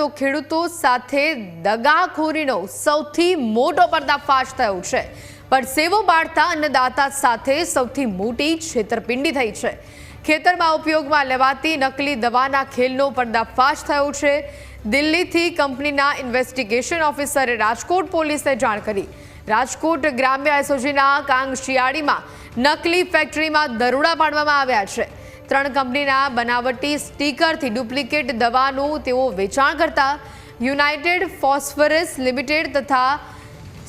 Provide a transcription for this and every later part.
તો ખેડૂતો સાથે દગાખોરીનો સૌથી મોટો પર્દાફાશ થયો છે. પણ સેવો બાળતા અન્નદાતા સાથે સૌથી મોટી છેતરપિંડી થઈ છે. ખેતરમાં ઉપયોગમાં લેવાતી નકલી દવાના ખેલનો પર્દાફાશ થયો છે. દિલ્હીથી કંપનીના ઇન્વેસ્ટિગેશન ઓફિસરે રાજકોટ પોલીસને જાણ કરી. રાજકોટ ગ્રામ્ય એસઓજીના કાંગ શિયાળીમાં નકલી ફેક્ટરીમાં દરોડા પાડવામાં આવ્યા છે. ત્રણ કંપનીના બનાવટી સ્ટીકરથી ડુપ્લિકેટ દવાનું તેઓ વેચાણ કરતા યુનાઇટેડ ફોસ્ફરસ લિમિટેડ તથા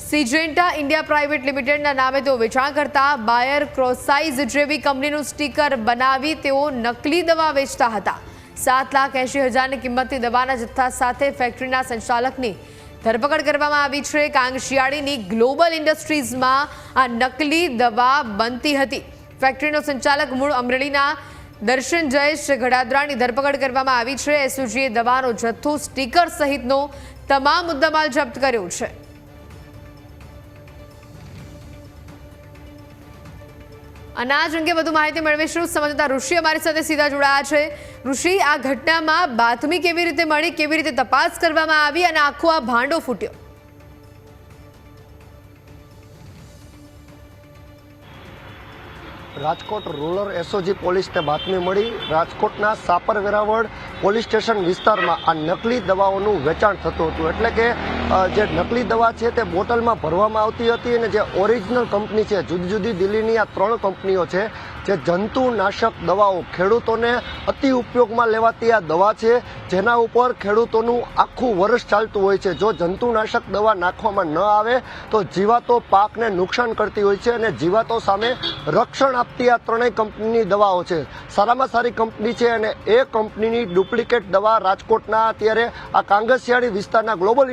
સિજેન્ટા ઇન્ડિયા પ્રાઇવેટ લિમિટેડના નામે તેઓ વેચાણ કરતા બાયર ક્રોસાઇઝ જેવી કંપનીનું સ્ટીકર બનાવી તેઓ નકલી દવા વેચતા હતા. સાત લાખ એંશી હજારની કિંમતની દવાના જથ્થા સાથે ફેક્ટરીના સંચાલકની ધરપકડ કરવામાં આવી છે. કાંગશિયાળીની ગ્લોબલ ઇન્ડસ્ટ્રીઝમાં આ નકલી દવા બનતી હતી. ફેક્ટરીનો સંચાલક મૂળ અમરેલીના દર્શન જયેશ ગડાદરાની ધરપકડ કરવામાં આવી છે. એસઓજીએ દવાનો જથ્થો, સ્ટીકર સહિતનો તમામ મુદ્દામાલ જપ્ત કર્યો છે. અનાજ અંગે વધુ માહિતી મેળવીશું સમજતા ઋષિ અમારી સાથે સીધા જોડાયા છે. ઋષિ, આ ઘટનામાં બાતમી કેવી રીતે મળી, કેવી રીતે તપાસ કરવામાં આવી અને આખો આ ભાંડો ફૂટ્યો? રાજકોટ રૂરલ એસઓજી પોલીસને બાતમી મળી, રાજકોટના સાપર વેરાવળ પોલીસ સ્ટેશન વિસ્તારમાં આ નકલી દવાઓનું વેચાણ થતું હતું. એટલે કે જે નકલી દવા છે તે બોટલમાં ભરવામાં આવતી હતી અને જે ઓરિજિનલ કંપની છે, જુદી જુદી દિલ્હીની આ ત્રણ કંપનીઓ છે, જે જંતુનાશક દવાઓ ખેડૂતોને અતિ ઉપયોગમાં લેવાતી આ દવા છે, જેના ઉપર ખેડૂતોનું આખું વર્ષ ચાલતું હોય છે. જો જંતુનાશક દવા નાખવામાં ન આવે, તો જીવાતો પાકને નુકસાન કરતી હોય છે અને જીવાતો સામે રક્ષણ આપતી આ ત્રણેય કંપનીની દવાઓ છે. સારામાં સારી કંપની છે અને એ કંપનીની ડુપ્લિકેટ દવા રાજકોટના અત્યારે આ કાંગસિયાળી વિસ્તારના ગ્લોબલ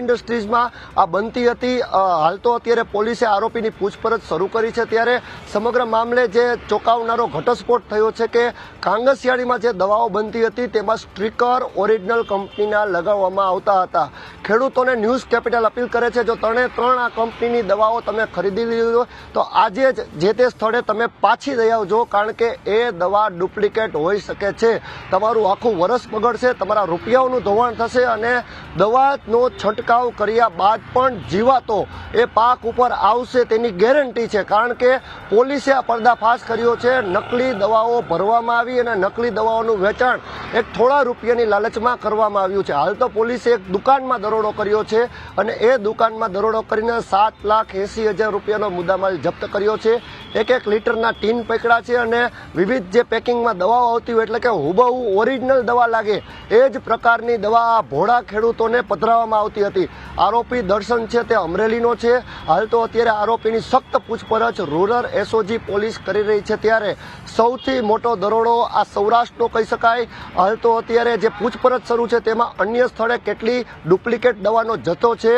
ઇન્ડસ્ટ્રીઝમાં આ બનતી હતી. હાલ તો અત્યારે પોલીસે આરોપીની પૂછપરછ શરૂ કરી છે ત્યારે સમગ્ર મામલે જે ચોંકાવનારો ઘટસ્ફોટ થયો છે કે કાંગસિયાળીમાં જે દવાઓ બનતી હતી તેમાં સ્ટ્રીકર ઓરિજિનલ કંપનીના લગાવવામાં આવતા હતા. ખેડૂતોને ન્યૂઝ કેપિટલ અપીલ કરે છે, જો ત્રણે ત્રણ આ કંપનીની દવાઓ તમે ખરીદી લીધી હોય તો આજે જ જે તે સ્થળે તમે પાછી લઈ આવજો, કારણ કે એ દવા ડુપ્લિકેટ હોઈ શકે છે. તમારું આખું વરસ બગડશે, તમારા રૂપિયાઓનું ધોવાણ થશે અને દવાનો છંટકાવ કર્યા બાદ પણ જીવાતો એ પાક ઉપર આવશે તેની ગેરંટી છે. કારણ કે પોલીસે આ પર્દાફાશ કર્યો છે. નકલી દવાઓ ભરવામાં આવી અને નકલી દવાઓનું વેચાણ એક થોડા રૂપિયાની લાલચમાં કરવામાં આવ્યું છે. હાલ તો પોલીસે એક દુકાનમાં દરોડો કર્યો છે અને એ દુકાનમાં દરોડો કરીને સાત લાખ એંસી હજાર રૂપિયાનો મુદ્દામાલ જપ્ત કર્યો છે. એક એક લીટરના ટીન પકડા છે અને વિવિધ જે પેકિંગમાં દવાઓ આવતી હોય એટલે કે હુબહુ ઓરિજિનલ દવા લાગે એ જ પ્રકારની દવા ભોળા ખેડૂતોને પધરાવવામાં આવતી હતી. આરોપી દર્શન છે, તે અમરેલીનો છે. હાલ તો અત્યારે આરોપીની સખ્ત પૂછપરછ રૂરલ એસઓજી પોલીસ કરી રહી છે ત્યારે સૌથી મોટો દરોડો આ સૌરાષ્ટ્રનો કહી શકાય. હાલ તો અત્યારે જે પૂછપરછ શરૂ છે તેમાં અન્ય સ્થળે કેટલી ડુપ્લિકેટ દવાનો જથ્થો છે,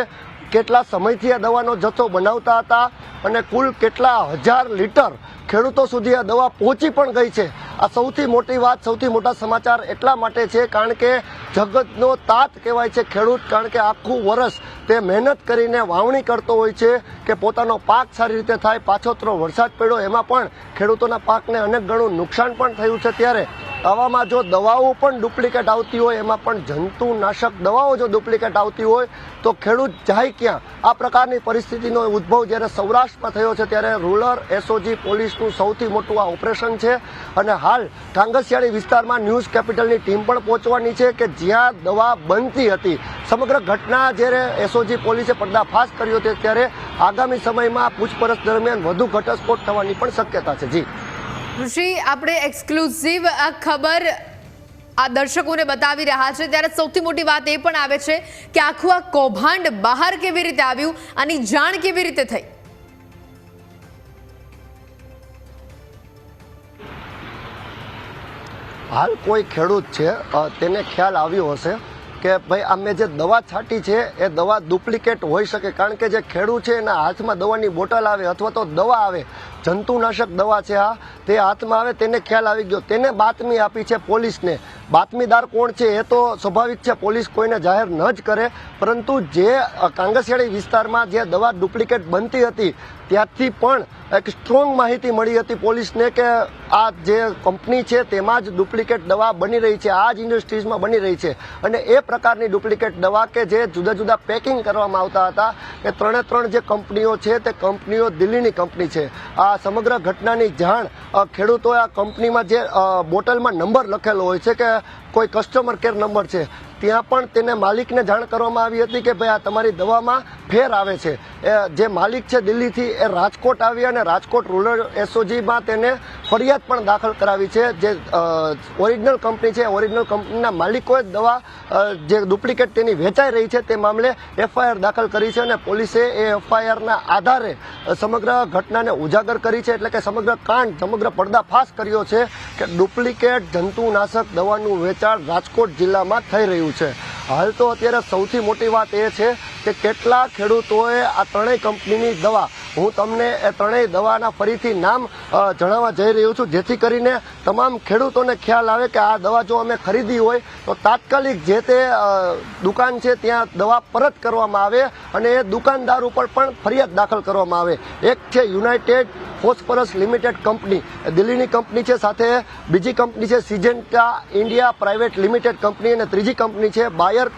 કેટલા સમયથી આ દવાનો જથ્થો બનાવતા હતા અને કુલ કેટલા હજાર લીટર ખેડૂતો સુધી આ દવા પહોંચી પણ ગઈ છે. આ સૌથી મોટી વાત, સૌથી મોટા સમાચાર એટલા માટે છે કારણ કે જગતનો તાત કહેવાય છે ખેડૂત, કારણ કે આખું વરસ તે મહેનત કરીને વાવણી કરતો હોય છે કે પોતાનો પાક સારી રીતે થાય. પાછોતરો વરસાદ પડ્યો, એમાં પણ ખેડૂતોના પાકને અનેક ગણું નુકસાન પણ થયું છે ત્યારે. આવામાં જો દવાઓ પણ ડુપ્લિકેટ આવતી હોય, એમાં પણ જંતુનાશક દવાઓ જો ડુપ્લિકેટ આવતી હોય, તો ખેડૂત જાય ક્યાં? આ પ્રકારની પરિસ્થિતિનો ઉદ્ભવ જ્યારે સૌરાષ્ટ્રમાં થયો છે, ત્યારે રૂરલ એસઓજી પોલીસનું સૌથી મોટું આ ઓપરેશન છે. અને હાલ ઢાંગસિયાળી વિસ્તારમાં ન્યૂઝ કેપિટલની ટીમ પણ પહોંચવાની છે કે જ્યાં દવા બનતી હતી. સમગ્ર ઘટના જ્યારે એસઓજી પોલીસે પર્દાફાશ કર્યો છે ત્યારે આગામી સમયમાં પૂછપરછ દરમિયાન વધુ ઘટસ્ફોટ થવાની પણ શક્યતા છે. જી. ઋષિ, આપણે એક્સક્લુઝિવ આ ખબર આ દર્શકોને બતાવી રહ્યા છે. ત્યારે સૌથી મોટી વાત એ પણ આવે છે કે આખું આ કૌભાંડ બહાર કેવી રીતે આવ્યું? આની જાણ કેવી રીતે થઈ? હાલ કોઈ ખેડૂત છે તેને ખ્યાલ આવ્યો હશે? કે ભાઈ આ મેં જે દવા છાંટી છે, એ દવા ડુપ્લિકેટ હોઈ શકે. કારણ કે જે ખેડૂત છે, એના હાથમાં દવાની બોટલ આવે અથવા તો દવા આવે. જંતુનાશક દવા છે આ. તે હાથમાં આવે, તેને ખ્યાલ આવી ગયો. તેને બાતમી આપી છે પોલીસને. બાતમીદાર કોણ છે, એ તો સ્વાભાવિક છે, પોલીસ કોઈને જાહેર ન જ કરે. પરંતુ જે કાંગસિયાળી વિસ્તારમાં જે દવા ડુપ્લિકેટ બનતી હતી, ત્યાંથી પણ એક સ્ટ્રોંગ માહિતી મળી હતી પોલીસને કે આ જે કંપની છે, તેમાં જ ડુપ્લિકેટ દવા બની રહી છે. આ જ ઇન્ડસ્ટ્રીઝમાં બની રહી છે. અને એ પ્રકારની ડુપ્લિકેટ દવા કે જે જુદા જુદા પેકિંગ કરવામાં આવતા હતા એ ત્રણે ત્રણ જે કંપનીઓ છે તે કંપનીઓ દિલ્હીની કંપની છે. આ સમગ્ર ઘટનાની જાણ ખેડૂતોએ આ કંપનીમાં જે બોટલમાં નંબર લખેલો હોય છે કે કોઈ કસ્ટમર કેર નંબર છે ત્યાં પણ તેને માલિકને જાણ કરવામાં આવી હતી કે ભાઈ આ તમારી દવામાં ફેર આવે છે. જે માલિક છે દિલ્હીથી એ રાજકોટ આવી અને રાજકોટ રૂરલ એસઓજીમાં તેને ફરિયાદ પણ દાખલ કરાવી છે. જે ઓરિજિનલ કંપની છે ઓરિજિનલ કંપનીના માલિકોએ દવા જે ડુપ્લિકેટ તેની વેચાઈ રહી છે તે મામલે એફઆઈઆર દાખલ કરી છે અને પોલીસે એ એફઆઈઆરના આધારે સમગ્ર ઘટનાને ઉજાગર કરી છે એટલે કે સમગ્ર કાંડ, સમગ્ર પડદાફાશ કર્યો છે કે ડુપ્લિકેટ જંતુનાશક દવાનું વેચાણ રાજકોટ જિલ્લામાં થઈ રહ્યું છે. હાલ તો અત્યારે સૌથી મોટી વાત એ છે કે કેટલા ખેડૂતોએ આ ત્રણેય કંપનીની દવા હું તમને એ ત્રણેય દવાના ફરીથી નામ જણાવવા જઈ રહ્યો છું, જેથી કરીને તમામ ખેડૂતોને ખ્યાલ આવે કે આ દવા જો અમે ખરીદી હોય, તો તાત્કાલિક જે તે દુકાન છે ત્યાં દવા પરત કરવામાં આવે અને એ દુકાનદાર ઉપર પણ ફરિયાદ દાખલ કરવામાં આવે. એક છે યુનાઇટેડ ફોસ્ફરસ લિમિટેડ કંપની. દિલ્હીની કંપની છે, સાથે બીજી કંપની છે, Syngenta India Private Limited company અને ત્રીજી કંપની છે, બાયર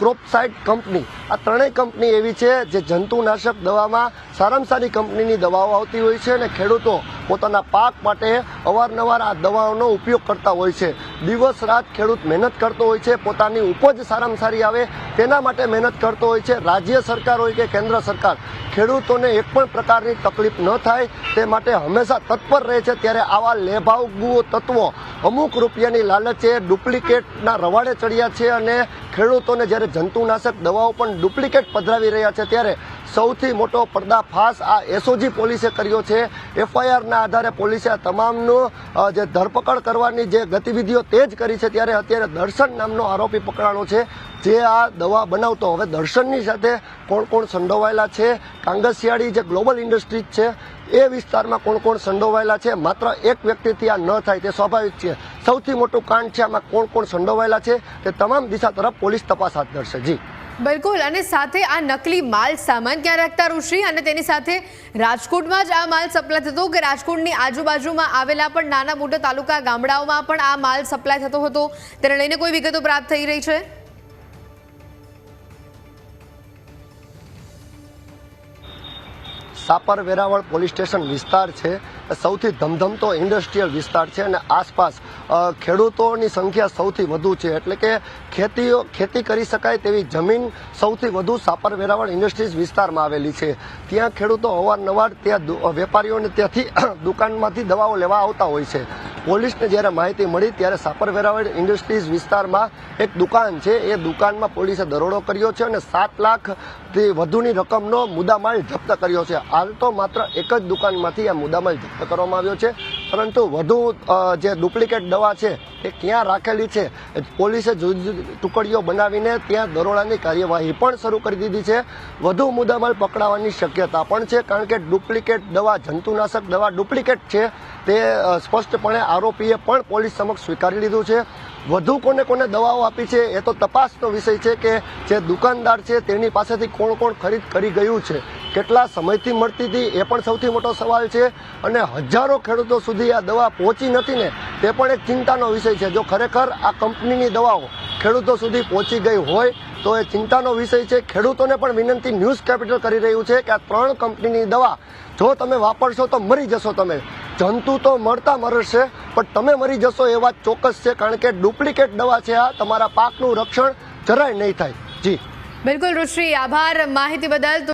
ક્રોપસાઇડ કંપની. આ ત્રણેય કંપની એવી છે જે જંતુનાશક દવામાં સારામાં સારી કંપનીની દવાઓ આવતી હોય છે અને ખેડૂતો પોતાના પાક માટે અવારનવાર આ દવાઓનો ઉપયોગ કરતા હોય છે. દિવસ રાત ખેડૂત મહેનત કરતો હોય છે, પોતાની ઉપજ સારામાં સારી આવે તેના માટે મહેનત કરતો હોય છે. રાજ્ય સરકાર હોય કે કેન્દ્ર સરકાર, ખેડૂતોને એક પણ પ્રકારની તકલીફ ન થાય તે માટે હંમેશા તત્પર રહે છે. ત્યારે આવા લેભાવગુઓ તત્વો અમુક રૂપિયાની લાલચે ડુપ્લિકેટના રવાડે ચડ્યા છે અને ખેડૂતોને જ્યારે જંતુનાશક દવાઓ પણ ડુપ્લિકેટ પધરાવી રહ્યા છે, ત્યારે સૌથી મોટો પર્દાફાશ આ એસઓજી પોલીસે કર્યો છે. એફઆઈઆરના આધારે પોલીસે આ તમામનું જે ધરપકડ કરવાની જે ગતિવિધિઓ તેજ કરી છે ત્યારે અત્યારે દર્શન નામનો આરોપી પકડાણો છે. જે આ દવા બનાવતો હવે દર્શનની સાથે કોણ કોણ સંડોવાયેલા છે? કાંગસિયાળી જે ગ્લોબલ ઇન્ડસ્ટ્રીઝ છે, એ વિસ્તારમાં કોણ કોણ સંડોવાયેલા છે? માત્ર એક વ્યક્તિથી આ ન થાય તે સ્વાભાવિક છે. સૌથી મોટું કાંડ છે આમાં કોણ કોણ સંડોવાયેલા છે તે તમામ દિશા તરફ પોલીસ તપાસ હાથ ધરશે. જી. બિલકુલ, અને સાથે આ નકલી માલ સામાન ક્યાં રાખતા ઋષિ? અને તેની સાથે રાજકોટમાં જ આ માલ સપ્લાય થતો કે રાજકોટની આજુબાજુમાં આવેલા પણ નાના મોટા તાલુકા ગામડાઓમાં પણ આ માલ સપ્લાય થતો હતો? તેને લઈને કોઈ વિગતો પ્રાપ્ત થઈ રહી છે? સાપર વેરાવળ પોલીસ સ્ટેશન વિસ્તાર છે. સૌથી ધમધમતો ઇન્ડસ્ટ્રીયલ વિસ્તાર છે અને આસપાસ ખેડૂતોની સંખ્યા સૌથી વધુ છે. એટલે કે ખેતીઓ, ખેતી કરી શકાય તેવી જમીન સૌથી વધુ સાપર વેરાવળ ઇન્ડસ્ટ્રીઝ વિસ્તારમાં આવેલી છે. ત્યાં ખેડૂતો અવારનવાર ત્યાં વેપારીઓને ત્યાંથી દુકાનમાંથી દવાઓ લેવા આવતા હોય છે. પોલીસને જ્યારે માહિતી મળી ત્યારે સાપર વેરાવળ ઇન્ડસ્ટ્રીઝ વિસ્તારમાં એક દુકાન છે. એ દુકાનમાં પોલીસે દરોડો કર્યો છે અને સાત લાખથી વધુની રકમનો મુદ્દામાલ જપ્ત કર્યો છે. હાલ તો માત્ર એક જ દુકાનમાંથી આ મુદ્દામાલ જપ્ત કરવામાં આવ્યો છે. પરંતુ વધુ જે ડુપ્લિકેટ દવા છે એ ક્યાં રાખેલી છે? પોલીસે જુદી જુદી ટુકડીઓ બનાવીને ત્યાં દરોડાની કાર્યવાહી પણ શરૂ કરી દીધી છે. વધુ મુદ્દામાલ પકડાવાની શક્યતા પણ છે, કારણ કે ડુપ્લિકેટ દવા જંતુનાશક દવા ડુપ્લિકેટ છે. તે સ્પષ્ટપણે આરોપીએ પણ પોલીસ સમક્ષ સ્વીકારી લીધું છે. વધુ કોને કોને દવાઓ આપી છે એ તો તપાસનો વિષય છે કે જે દુકાનદાર છે તેની પાસેથી કોણ કોણ ખરીદ કરી ગયું છે, કેટલા સમયથી મળતી હતી એ પણ સૌથી મોટો સવાલ છે અને હજારો ખેડૂતો સુધી આ દવા પહોંચી નથી ને તે પણ એક ચિંતાનો વિષય છે. જો ખરેખર આ કંપનીની દવાઓ ખેડૂતો સુધી પહોંચી ગઈ હોય તો એ ચિંતાનો વિષય છે. ખેડૂતોને પણ વિનંતી ન્યૂઝ કેપિટલ કરી રહ્યું છે કે આ ત્રણ કંપનીની દવા જો તમે વાપરશો તો મરી જશો તમે. જંતુ તો મળતા મરશે, પણ તમે મરી જશો એ વાત ચોક્કસ છે, કારણ કે ડુપ્લિકેટ દવા છે આ. તમારા પાકનું રક્ષણ જરાય નહીં થાય. જી. બિલકુલ, ઋષિ, આભાર માહિતી બદલ.